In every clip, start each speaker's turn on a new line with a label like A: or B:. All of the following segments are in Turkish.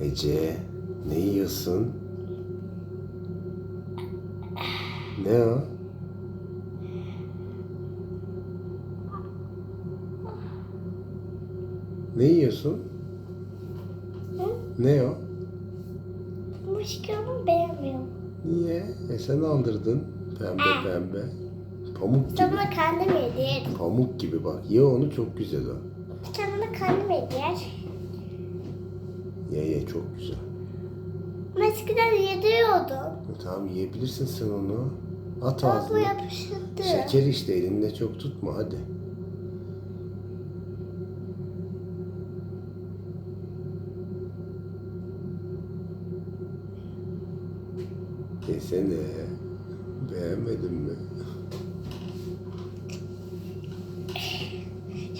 A: Ece ne yiyorsun? Ne o? Ne yiyorsun? Ne o?
B: Bu şıkkımı beğenmiyorum.
A: Niye? E sen aldırdın. Pembe pembe. Pamuk gibi.
B: Bana kendim yedir.
A: Pamuk gibi bak. Ye onu çok güzel o.
B: Bana kendim yedir.
A: Çok güzel.
B: Ama eskiden yediriyordum.
A: E, tamam yiyebilirsin sen onu. At
B: Ama bu
A: ağzına.
B: yapıştı.
A: Şeker işte elinde çok tutma hadi. Yesene. Beğenmedin mi?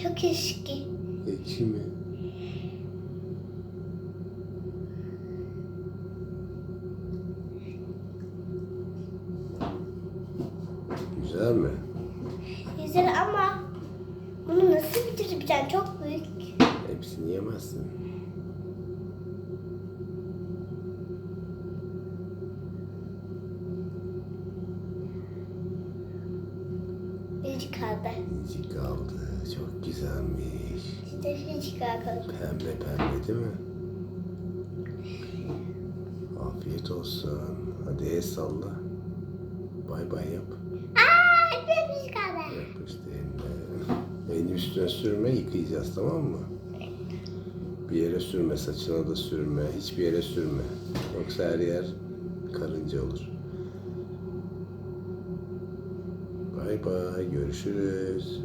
B: Çok eski.
A: Ekşi mi? Güzel mi?
B: Güzel ama bunu nasıl bitireceğim? Çok büyük.
A: Hepsini yemezsin.
B: Bir kaldı.
A: İncik kaldı. Çok güzelmiş.
B: İşte bir kaldı.
A: Pembe pembe değil mi? Afiyet olsun. Hadi el salla. Bay bay yap.
B: Aa,
A: Yap işte eline. Elini üstüne sürme yıkayacağız tamam mı? Bir yere sürme, saçına da sürme, hiçbir yere sürme. Yoksa her yer karınca olur. Bay bay, görüşürüz.